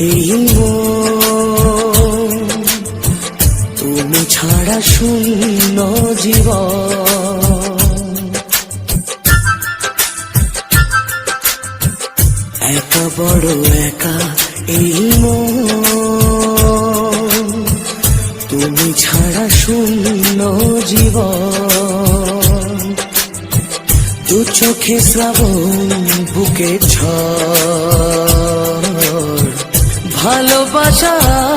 এই মন তুমি ছাড়া শূন্য জীবন একা বড় একা এই তুমি ছাড়া শূন্য জীবন দু চোখে শ্রাবণ বুকে ঝড় ভালোবাসা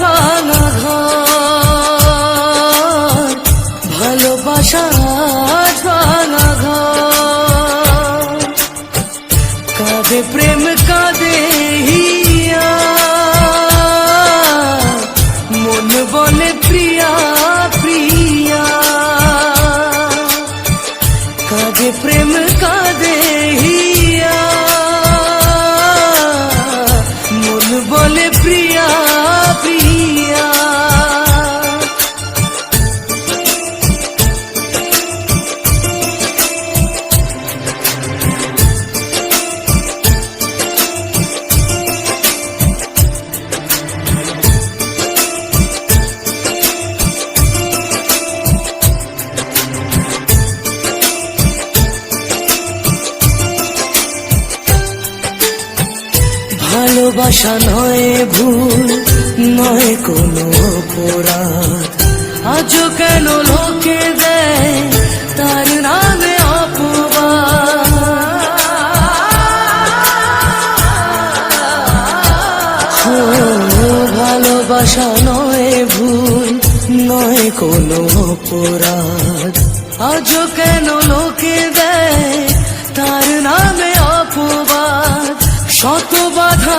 ভাঙা ঘর ভালোবাসা ভাঙা ঘর কাঁদে প্রেম কাঁদে বলে প্রিয়া। ভালোবাসা নয় ভুল, নয় কোনো অপরাধ। আজও কেন লোকে দেয় তার নামে ভালোবাসা নয় ভুল, নয় কোনো অপরাধ। আজ কেন লোকে দেয় তার নামে অপবাদ? শত বাধা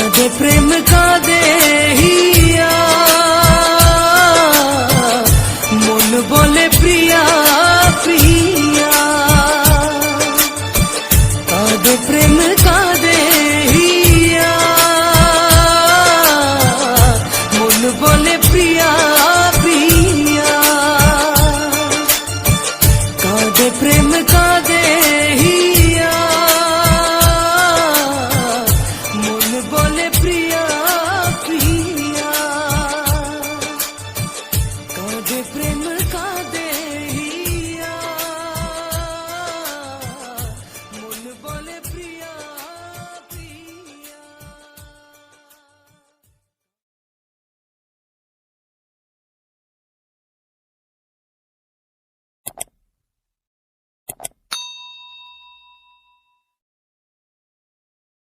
কাঁদে প্রেম কাঁদে হিয়া